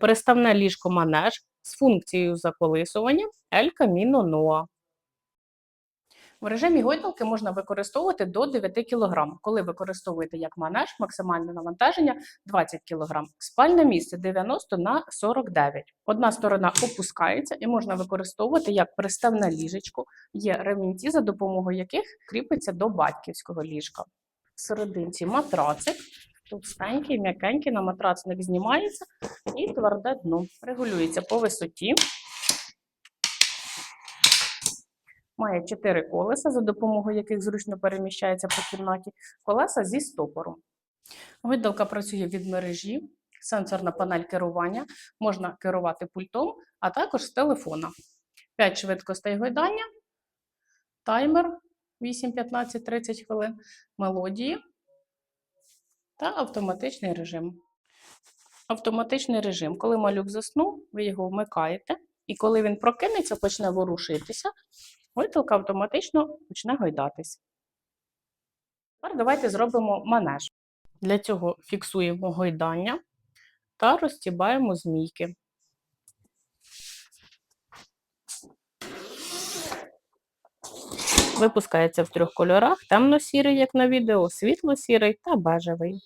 Переставне ліжко манеж з функцією заколисування El Camino Noa. В режимі гойдалки можна використовувати до 9 кг. Коли використовуєте як манеж, максимальне навантаження 20 кг. Спальне місце 90 на 49. Одна сторона опускається і можна використовувати як приставне ліжечко. Є ремінці, за допомогою яких кріпиться до батьківського ліжка. В серединці матрацик. Товстенький, м'якенький, на матрацник знімається і тверде дно. Регулюється по висоті. Має чотири колеса, за допомогою яких зручно переміщається по кімнаті, колеса зі стопором. Гойдалка працює від мережі, сенсорна панель керування, можна керувати пультом, а також з телефона. 5 швидкостей гойдання, таймер 8, 15, 30 хвилин, мелодії та автоматичний режим. Автоматичний режим. Коли малюк заснув, ви його вмикаєте, і коли він прокинеться, почне ворушитися, гойдалка автоматично почне гойдатись. Тепер давайте зробимо манеж. Для цього фіксуємо гойдання та розтібаємо змійки. Випускається в трьох кольорах: темно-сірий, як на відео, світло-сірий та бежевий.